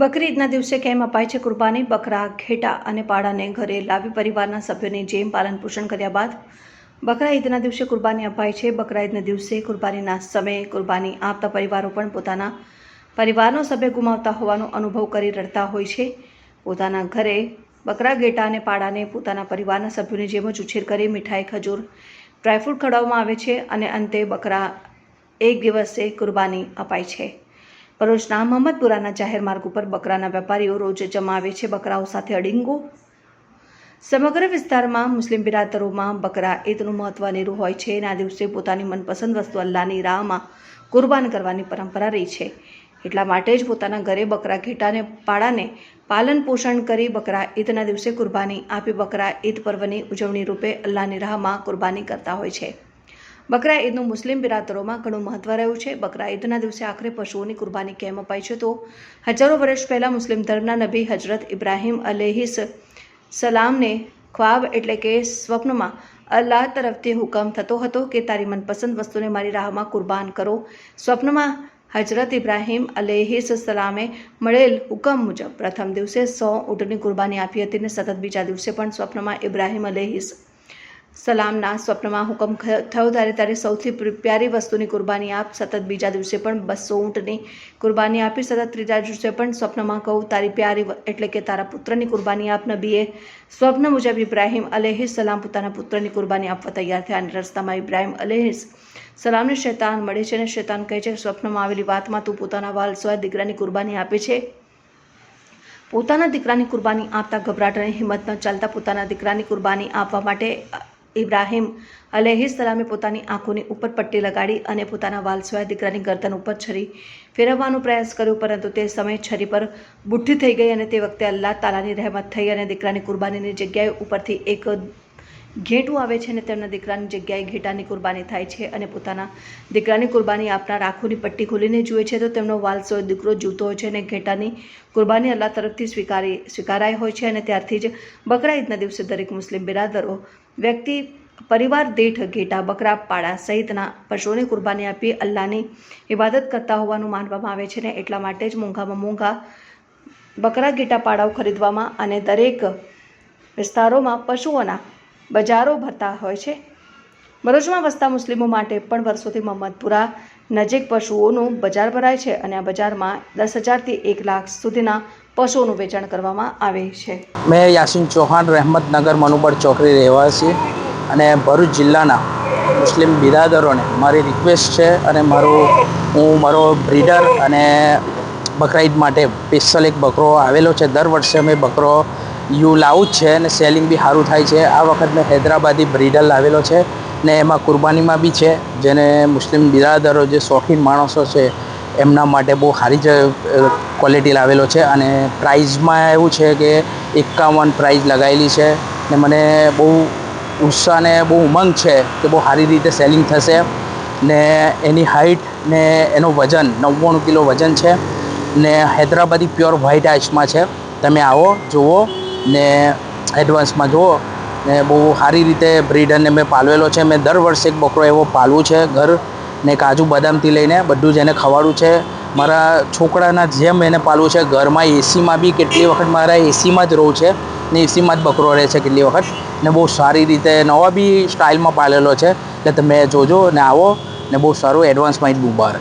બકરી ઈદના દિવસે કેમ અપાય છે કુરબાની? બકરા, ઘેટા અને પાડાને ઘરે લાવી પરિવારના સભ્યોની જેમ પાલન પોષણ કર્યા બાદ બકરા ઈદના દિવસે કુરબાની અપાય છે. બકરા ઈદના દિવસે કુરબાનીના સમયે કુરબાની આપતા પરિવારો પણ પોતાના પરિવારનો સભ્ય ગુમાવતા હોવાનો અનુભવ કરી રડતા હોય છે. પોતાના ઘરે બકરા, ઘેટા અને પાડાને પોતાના પરિવારના સભ્યોની જેમ જ ઉછેર કરી મીઠાઈ, ખજૂર, ડ્રાયફ્રૂટ ખવડાવવામાં આવે છે અને અંતે બકરા એક દિવસે કુરબાની અપાય છે. ભરૂચના મહમ્મદપુરાના જાહેર માર્ગ ઉપર બકરાના વેપારીઓ રોજ જમાવે છે બકરાઓ સાથે અડીંગો. સમગ્ર વિસ્તારમાં મુસ્લિમ બિરાદરોમાં બકરા ઈદનું મહત્વ અનેરું હોય છે. આ દિવસે પોતાની મનપસંદ વસ્તુ અલ્લાહની રાહમાં કુરબાન કરવાની પરંપરા રહી છે. એટલા માટે જ પોતાના ઘરે બકરા ઘેટાને પાડાને પાલન પોષણ કરી બકરા ઈદના દિવસે કુરબાની આપી બકરા ઈદ પર્વની ઉજવણી રૂપે અલ્લાહની રાહમાં કુરબાની કરતા હોય છે. બકરા ઈદનું મુસ્લિમ બિરાદરોમાં ઘણું મહત્વ રહ્યું છે. બકરા ઈદના દિવસે આખરે પશુઓની કુરબાની કેમ અપાય છે તો હજારો વર્ષ પહેલાં મુસ્લિમ ધર્મના નબી હજરત ઇબ્રાહિમ અલેહિસ સલામને ખ્વાબ એટલે કે સ્વપ્નમાં અલ્લાહ તરફથી હુકમ થતો હતો કે, તારી મનપસંદ વસ્તુને મારી રાહમાં કુરબાન કરો. સ્વપ્નમાં હજરત ઇબ્રાહિમ અલેહિસ સલામે મળેલ હુકમ મુજબ પ્રથમ દિવસે સો ઊંટની કુરબાની આપી હતી અને સતત બીજા દિવસે પણ સ્વપ્નમાં ઇબ્રાહિમ અલેહિસ સલામના સ્વપ્નમાં હુકમ થયો ત્યારે તારી સૌથી પ્યારી વસ્તુની કુરબાની આપ સતત બીજા દિવસે પણ બસો ઊંટની કુરબાની આપી સતત ત્રીજા દિવસે પણ સ્વપ્નમાં કહું તારી પ્યારી એટલે કે તારા પુત્રની કુરબાની આપ નબીએ સ્વપ્ન મુજબ ઇબ્રાહિમ અલેહિસ સલામ પોતાના પુત્રની કુરબાની આપવા તૈયાર થયા અને રસ્તામાં ઇબ્રાહિમ અલેહિસ સલામને શૈતાન મળે છે અને શૈતાન કહે છે, સ્વપ્નમાં આવેલી વાતમાં તું પોતાના વાલ સ્વાય દીકરાની કુરબાની આપે છે. પોતાના દીકરાની કુરબાની આપતા ગભરાટ અને હિંમત ન ચાલતા પોતાના દીકરાની કુરબાની આપવા માટે ઇબ્રાહિમ અલેહિસલામે પોતાની આંખોની ઉપર પટ્ટી લગાડી અને પોતાના વાલસવાય દીકરાની ગરદન ઉપર છરી ફેરવવાનો પ્રયાસ કર્યો, પરંતુ તે સમયે છરી પર બુઠ્ઠી થઈ ગઈ અને તે વખતે અલ્લાહ તાલાની રહેમત થઈ અને દીકરાની કુરબાનીની જગ્યાએ ઉપરથી એક ઘેટું આવે છે અને તેમના દીકરાની જગ્યાએ ઘેટાની કુરબાની થાય છે અને પોતાના દીકરાની કુરબાની આપનાર આંખોની પટ્ટી ખોલીને જુએ છે તો તેમનો વાલસો દીકરો જીવતો હોય છે અને ઘેટાની કુરબાની અલ્લાહ તરફથી સ્વીકારી સ્વીકારાય હોય છે અને ત્યારથી જ બકરા ઈદના દિવસે દરેક મુસ્લિમ બિરાદરો, વ્યક્તિ, પરિવાર દેઠ ઘેટા, બકરા પાડા સહિતના પશુઓની કુરબાની આપી અલ્લાહની ઇબાદત કરતા હોવાનું માનવામાં આવે છે ને એટલા માટે જ મોંઘામાં મોંઘા બકરા, ઘેટા પાડાઓ ખરીદવામાં અને દરેક વિસ્તારોમાં પશુઓના બજારો ભરતા હોય છે. ભરૂચમાં વસતા મુસ્લિમો માટે પણ વર્ષોથી મહમ્મદપુરા નજીક પશુઓનું બજાર ભરાય છે અને આ બજારમાં દસ હજારથી એક લાખ સુધીના પશુઓનું વેચાણ કરવામાં આવે છે. મેં યાસીન ચૌહાણ રહેમતનગર મનુબળ ચોકડી રહેવાસી અને ભરૂચ જિલ્લાના મુસ્લિમ બિરાદરોને મારી રિક્વેસ્ટ છે અને મારું, હું, મારો બ્રીડર અને બકરા ઈદ માટે સ્પેશિયલ એક બકરો આવેલો છે. દર વર્ષે અમે બકરો યુ લાવું છે અને સેલિંગ બી સારું થાય છે. આ વખત મેં હૈદરાબાદી બ્રિડલ લાવેલો છે ને એમાં કુરબાનીમાં બી છે. જેને મુસ્લિમ બિરાદરો જે શોખીન માણસો છે, એમના માટે બહુ સારી જ ક્વોલિટી લાવેલો છે અને પ્રાઇઝમાં એવું છે કે એકાવન પ્રાઇઝ લગાવેલી છે ને મને બહુ ઉત્સાહ ને બહુ ઉમંગ છે કે બહુ સારી રીતે સેલિંગ થશે ને એની હાઇટ ને એનું વજન, નવ્વાણું કિલો વજન છે ને હૈદરાબાદી પ્યોર વ્હાઇટ આઈસમાં છે. તમે આવો, જુઓ. ને એડવાન્સમાં જુઓ, ને બહુ સારી રીતે બ્રીડરને મેં પાલવેલો છે. મેં દર વર્ષે એક બકરો એવો પાલવું છે ઘર, ને કાજુ બદામથી લઈને બધું જ એને ખવાડું છે. મારા છોકરાના જેમ એને પાલવું છે ઘરમાં એસીમાં બી કેટલી વખત મારા એસીમાં જ રહું છે, ને એસીમાં જ બકરો રહે છે કેટલી વખત. ને બહુ સારી રીતે નવા બી સ્ટાઇલમાં પાલેલો છે. એટલે તમે જોજો ને આવો, ને બહુ સારું એડવાન્સમાં જ મુબારક